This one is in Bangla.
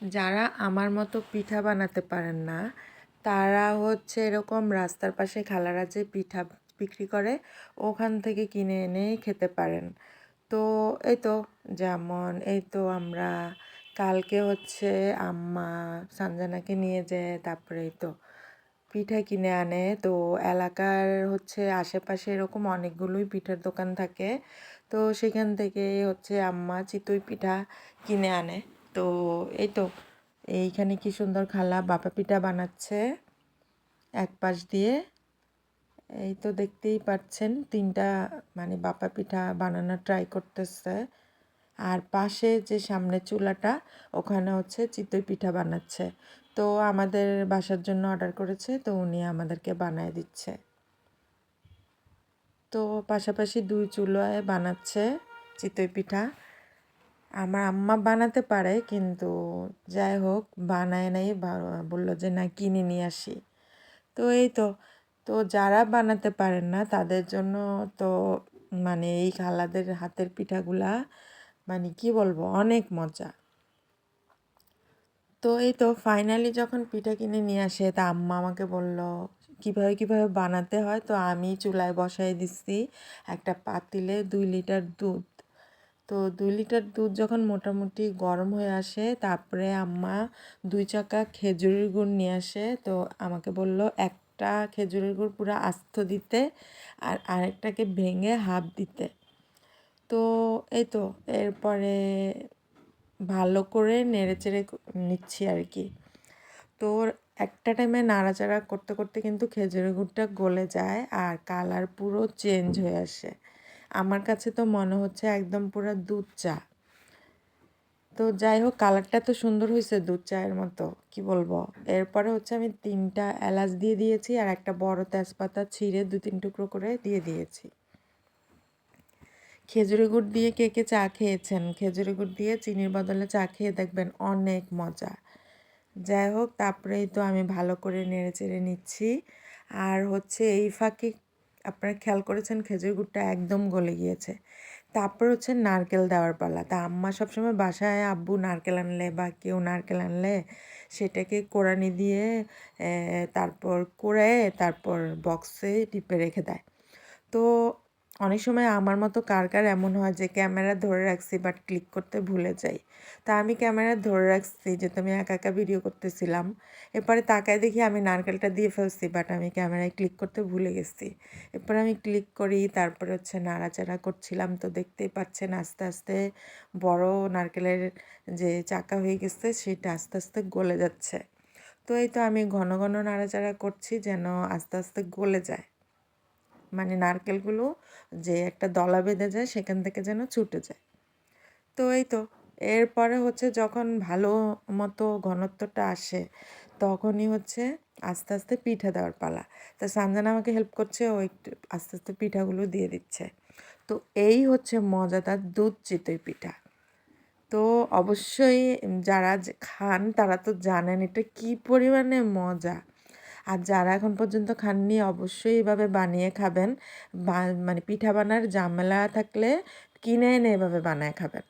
যারা আমার মতো পিঠা বানাতে পারেন না, তারা হচ্ছে এরকম রাস্তার পাশে খালারা যে পিঠা বিক্রি করে, ওখান থেকে কিনে এনে খেতে পারেন। তো এই তো যেমন, এই তো আমরা কালকে হচ্ছে আম্মা সঞ্জনাকে নিয়ে যায় তারপরে এই তো পিঠা কিনে আনে। তো এলাকার হচ্ছে আশেপাশে এরকম অনেকগুলোই পিঠার দোকান থাকে। তো সেখান থেকে হচ্ছে আম্মা চিতই পিঠা কিনে আনে। তো এই তো, এইখানে কি সুন্দর খালা বাপা পিঠা বানাচ্ছে এক পাশ দিয়ে। এই তো দেখতেই পাচ্ছেন, তিনটা মানে বাপা পিঠা বানানোর ট্রাই করতেছে। আর পাশে যে সামনে চুলাটা, ওখানে হচ্ছে চিতই পিঠা বানাচ্ছে। তো আমাদের বাসার জন্য অর্ডার করেছে, তো উনি আমাদেরকে বানায় দিচ্ছে। তো পাশাপাশি দুই চুলায় বানাচ্ছে চিতই পিঠা। আমার আম্মা বানাতে পারে, কিন্তু যাই হোক, বানায় নাই বলল যে, না, কিনে নিয়ে আসি। তো এই তো তো যারা বানাতে পারেন না, তাদের জন্য তো মানে এই খালাদের হাতের পিঠাগুলা মানে কি বলব, অনেক মজা। তো এই তো ফাইনালি যখন পিঠা কিনে নিয়ে আসে, তা আম্মা আমাকে বলল, কীভাবে কীভাবে বানাতে হয়? তো আমি চুলায় বসাই দিচ্ছি একটা পাতিলে দুই লিটার দুধ। তো দুই লিটার দুধ যখন মোটামুটি গরম হয়ে আসে, তারপরে আম্মা দুই চাকা খেজুরের গুড় নিয়ে আসে। তো আমাকে বলল, একটা খেজুরের গুড় পুরো আস্ত দিতে আর আরেকটাকে ভেঙে হাফ দিতে। তো এই তো, এরপরে ভালো করে নেড়ে চেড়ে নিচ্ছি আর কি। তো একটা টাইমে নাড়াচাড়া করতে করতে কিন্তু খেজুরের গুড়টা গলে যায় আর কালার পুরো চেঞ্জ হয়ে আসে। আমার কাছে তো মনে হচ্ছে একদম পুরো দুধ চা। তো যাই হোক, কালারটা তো সুন্দর হয়েছে দুধ চায়ের মতো, কি বলব? এরপরে হচ্ছে আমি তিনটা এলাচ দিয়ে দিয়েছি আর একটা বড় তেজপাতা ছিঁড়ে দু তিন টুকরো করে দিয়ে দিয়েছি। খেজুরি গুড় দিয়ে কে কে চা খেয়েছেন? খেজুরি গুড় দিয়ে চিনির বদলে চা খেয়ে দেখবেন অনেক মজা। যাই হোক, তারপরেই তো আমি ভালো করে নেড়ে চেড়ে নিচ্ছি। আর হচ্ছে এই ফাঁকে আপনারা খেয়াল করেছেন খেজুর গুড়টা একদম গলে গিয়েছে। তারপর হচ্ছে নারকেল দেওয়ার পালা। তা আম্মা সবসময় বাসায় আব্বু নারকেল আনলে বা কেউ নারকেল আনলে সেটাকে কোরানি দিয়ে তারপর কোড়ায় তারপর বক্সে টিপে রেখে দেয়। তো অনেক সময় আমার মতো কার কার এমন হয় যে ক্যামেরা ধরে রাখছি বাট ক্লিক করতে ভুলে যাই। তা আমি ক্যামেরা ধরে রাখছি যে তুমি একা একা ভিডিও করতেছিলাম। এরপরে তাকায় দেখি আমি নারকেলটা দিয়ে ফেলছি বাট আমি ক্যামেরায় ক্লিক করতে ভুলে গেছি। এরপর আমি ক্লিক করি, তারপরে হচ্ছে নাড়াচাড়া করছিলাম তো দেখতেই পাচ্ছেন আস্তে আস্তে বড় নারকেলের যে চাকা হয়ে গেছে সেটা আস্তে আস্তে গলে যাচ্ছে। তো এই তো আমি ঘন ঘন নাড়াচাড়া করছি যেন আস্তে আস্তে গলে যায়। মানে নারকেলগুলো যে একটা দলা বেঁধে যায়, সেখান থেকে যেন ছুটে যায়। তো এই তো, এরপরে হচ্ছে যখন ভালো মতো ঘনত্বটা আসে, তখনই হচ্ছে আস্তে আস্তে পিঠা দেওয়ার পালা। তা সানজান আমাকে হেল্প করছে, ও একটু আস্তে আস্তে পিঠাগুলো দিয়ে দিচ্ছে। তো এই হচ্ছে মজাদার দুধ চিতই পিঠা। তো অবশ্যই যারা খান, তারা তো জানেন এটা কি পরিমাণে মজা। আর যারা এখন পর্যন্ত খাননি, অবশ্যই এভাবে বানিয়ে খাবেন। মানে পিঠা বানার জামেলা থাকলে কিনে এনে এভাবে বানায় খাবেন।